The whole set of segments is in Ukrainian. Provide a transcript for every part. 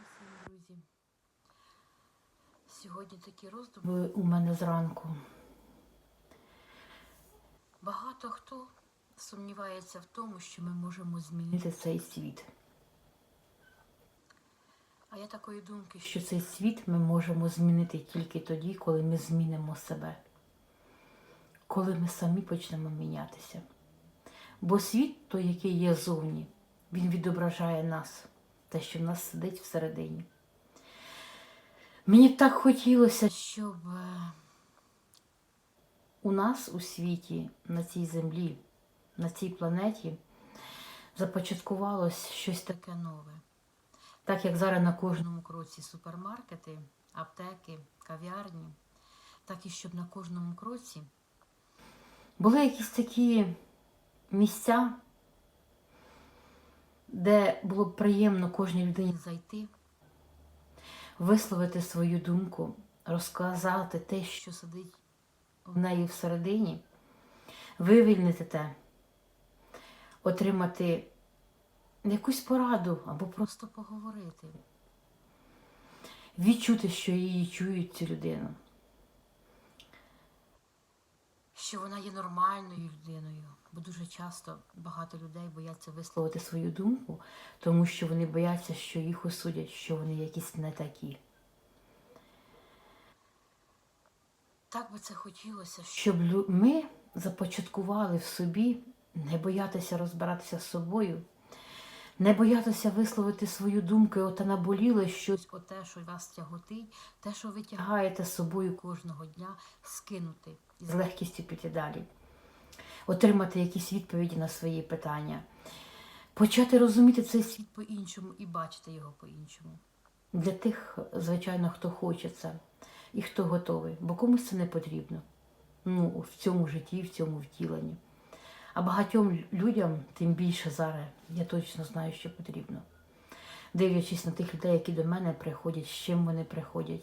Усім, друзі. Сьогодні такі роздуми у мене зранку. Багато хто сумнівається в тому, що ми можемо змінити цей світ. А я такої думки, що цей світ ми можемо змінити тільки тоді, коли ми змінимо себе, коли ми самі почнемо мінятися. Бо світ, той, який є зовні, він відображає нас, те, що в нас сидить всередині. Мені так хотілося, щоб е, у нас у світі, на цій землі, на цій планеті започаткувалось щось таке нове. Так як зараз на кожному кроці супермаркети, аптеки, кав'ярні, так і щоб на кожному кроці були якісь такі місця, де було б приємно кожній людині зайти, висловити свою думку, розказати те, що сидить в неї всередині, вивільнити те, отримати якусь пораду або просто поговорити, відчути, що її чують цю людину, що вона є нормальною людиною, бо дуже часто багато людей бояться висловити свою думку, тому що вони бояться, що їх осудять, що вони якісь не такі. Так би це хотілося, щоб ми започаткували в собі не боятися розбиратися з собою, не боятися висловити свою думку, оте наболіло щось, оте, що вас тяготить, те, що ви тягаєте з собою кожного дня, скинути і з легкістю піти далі, отримати якісь відповіді на свої питання, почати розуміти цей світ по-іншому і бачити його по-іншому. Для тих, звичайно, хто хоче це і хто готовий, бо комусь це не потрібно. Ну, в цьому житті, в цьому втіленні. А багатьом людям, тим більше зараз, я точно знаю, що потрібно. Дивлячись на тих людей, які до мене приходять, з чим вони приходять.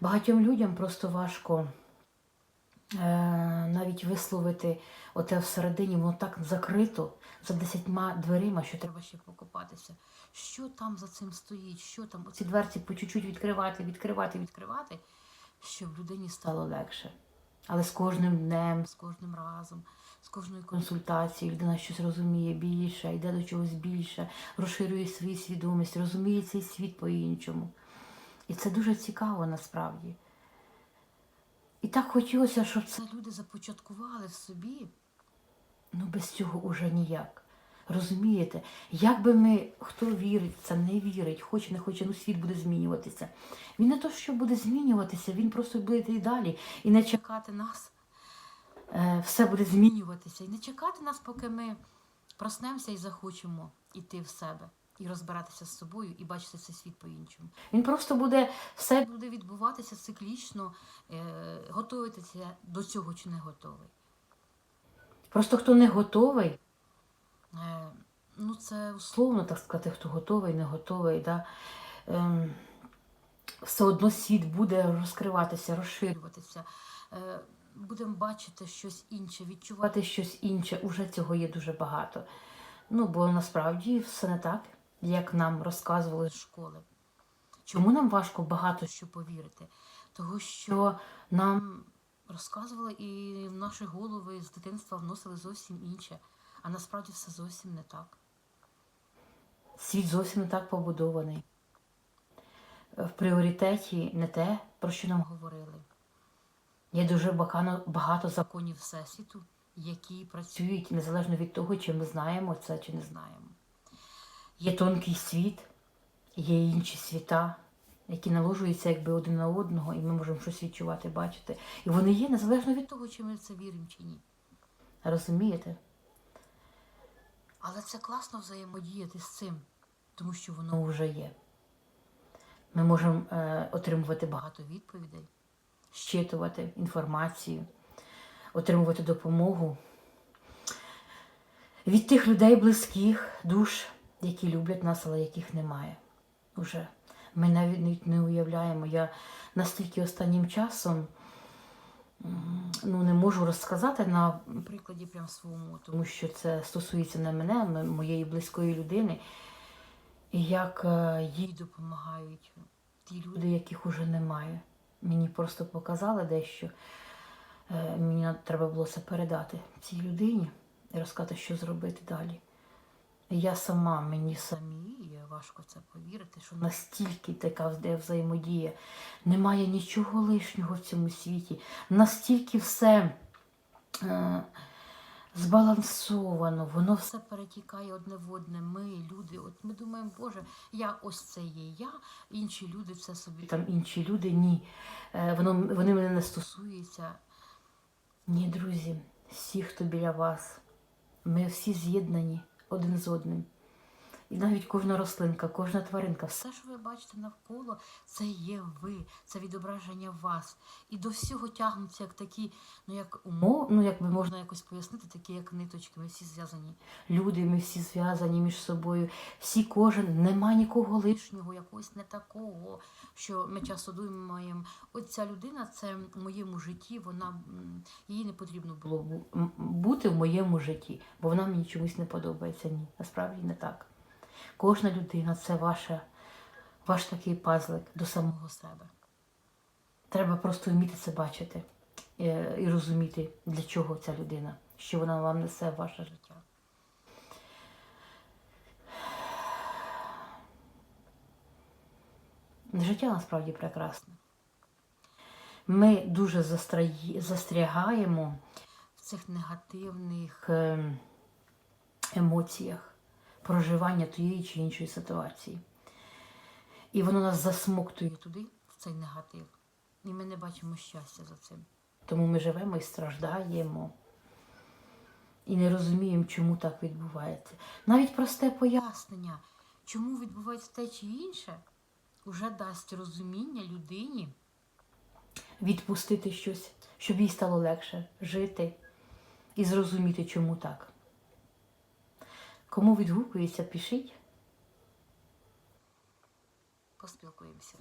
Багатьом людям просто важко е, навіть висловити оте всередині, воно так закрито за десятьма дверима, що треба ще покопатися. Що там за цим стоїть? Що там? Оці дверці по чуть-чуть відкривати, відкривати, відкривати, щоб людині стало легше. Але з кожним днем, з кожним разом, з кожною консультацією людина щось розуміє більше, йде до чогось більше, розширює свою свідомість, розуміє цей світ по-іншому. І це дуже цікаво насправді. І так хотілося, щоб це люди започаткували в собі. Ну, без цього уже ніяк. Розумієте, як би ми, хто вірить це, не вірить, хоче, не хоче, ну світ буде змінюватися. Він не то, що буде змінюватися, він просто буде йти далі і не чекати нас. Е, все буде змінюватися. І не чекати нас, поки ми проснемося і захочемо йти в себе, і розбиратися з собою, і бачити цей світ по-іншому. Він просто буде все буде відбуватися циклічно, е, готуватися до цього чи не готовий. Просто хто не готовий, е, ну це условно так сказати, хто готовий, не готовий. Да? Ем, все одно світ буде розкриватися, розширюватися. Будемо бачити щось інше, відчувати щось інше. Уже цього є дуже багато. Ну, бо насправді все не так, як нам розказували з школи. Чому нам важко багато що повірити? Того, що нам розказували і в наші голови з дитинства вносили зовсім інше, а насправді все зовсім не так. Світ зовсім не так побудований. В пріоритеті не те, про що нам говорили. Є дуже багато, багато законів Всесвіту, які працюють незалежно від того, чи ми знаємо це, чи не знаємо. Є тонкий світ, є інші світа, які наложуються якби один на одного, і ми можемо щось відчувати, бачити. І вони є незалежно від того, чи ми в це віримо чи ні. Розумієте? Але це класно взаємодіяти з цим, тому що воно вже є. Ми можемо е, отримувати багато відповідей, щитувати інформацію, отримувати допомогу від тих людей близьких, душ, які люблять нас, але яких немає. Уже. Ми навіть не уявляємо. Я настільки останнім часом ну, не можу розказати на прикладі прям своєму, тому що це стосується не мене, моєї близької людини. і як е, їй допомагають ті люди, яких уже немає. Мені просто показали дещо. Е, Мені треба було це передати цій людині і розказати, що зробити далі. Я сама, мені самі важко це повірити, що настільки така взаємодія, немає нічого лишнього в цьому світі, настільки все е, збалансовано, воно все перетікає одне в одне. Ми, люди, от ми думаємо, Боже, я ось це є я, інші люди це собі. Там інші люди, ні. Е, воно, вони мене не стосуються. Ні, друзі, всі, хто біля вас, ми всі з'єднані один з одним. І навіть кожна рослинка, кожна тваринка, все, що ви бачите навколо, це є ви, це відображення вас. І до всього тягнуться як такі, ну як умов, ну як би можна якось пояснити, такі як ниточки, ми всі зв'язані. Люди, ми всі зв'язані між собою. Всі кожен, нема нікого лишнього, якогось не такого, що ми часто думаємо, от ця людина це в моєму житті, вона їй не потрібно було бути в моєму житті, бо вона мені чомусь не подобається. Ні, насправді не так. Кожна людина це ваша, ваш такий пазлик до самого себе. Треба просто вміти це бачити е, і розуміти, для чого ця людина, що вона вам несе в ваше життя. Життя насправді прекрасне. Ми дуже застрягаємо в цих негативних ем, емоціях проживання тієї чи іншої ситуації. І воно нас засмоктує туди, в цей негатив. І ми не бачимо щастя за цим. Тому ми живемо і страждаємо. І не розуміємо, чому так відбувається. Навіть просте пояснення, чому відбувається те чи інше, вже дасть розуміння людині відпустити щось, щоб їй стало легше жити і зрозуміти, чому так. Кому відгукується, пишіть. Поспілкуємося.